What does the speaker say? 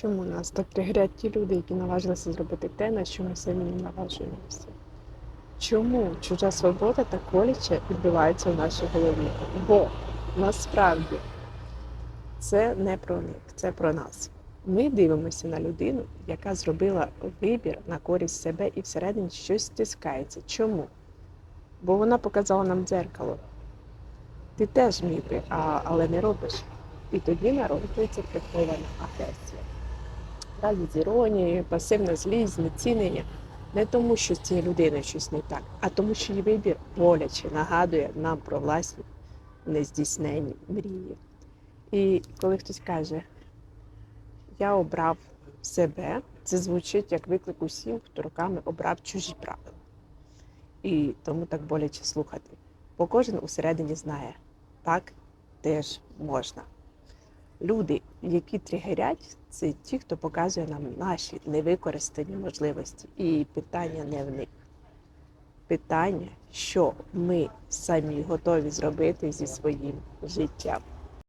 Чому нас так тригерять ті люди, які наважилися зробити те, на що ми самі не наважуємося? Чому чужа свобода так боляче відбувається в нашій голові? Бо насправді це не про них, це про нас. Ми дивимося на людину, яка зробила вибір на користь себе і всередині щось стискається. Чому? Бо вона показала нам дзеркало. Ти теж міг би, але не робиш. І тоді народжується прихована агресія. Разі з іронією, пасивна злість, знецінення. Не тому, що з цією людиною щось не так, а тому, що її вибір боляче нагадує нам про власні нездійснені мрії. І коли хтось каже, я обрав себе, це звучить як виклик усім, хто роками обрав чужі правила. І тому так боляче слухати. Бо кожен усередині знає, так теж можна. Люди, які тригерять, це ті, хто показує нам наші невикористані можливості. І питання не в них. Питання, що ми самі готові зробити зі своїм життям.